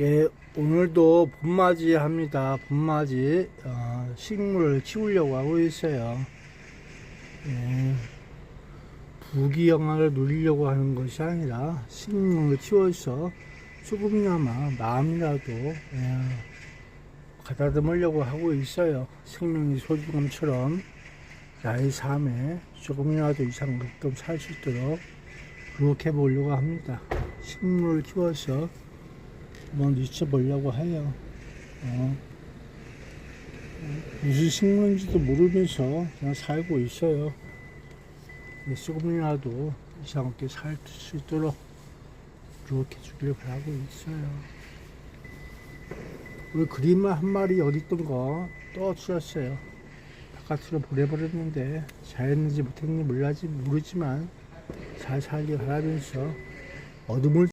예, 오늘도 봄맞이 합니다. 봄맞이 어, 식물을 키우려고 하고 있어요. 예, 부귀영화를 누리려고 하는 것이 아니라 식물을 키워서 조금이나마 마음이라도 예, 가다듬으려고 하고 있어요. 생명의 소중함처럼 나의 삶에 조금이라도 이상급도 살 수 있도록 그렇게 보려고 합니다. 식물을 키워서 한번 미쳐보려고 해요. 어. 무슨 식물인지도 모르면서 그냥 살고 있어요. 조금이라도 이상 없게 살 수 있도록 그렇게 주길 바라고 있어요. 우리 그림을 한 마리 여기 있던 거 떠주셨어요. 바깥으로 보내버렸는데 잘했는지 못했는지 몰라지 모르지만 잘 살길 바라면서 어둠을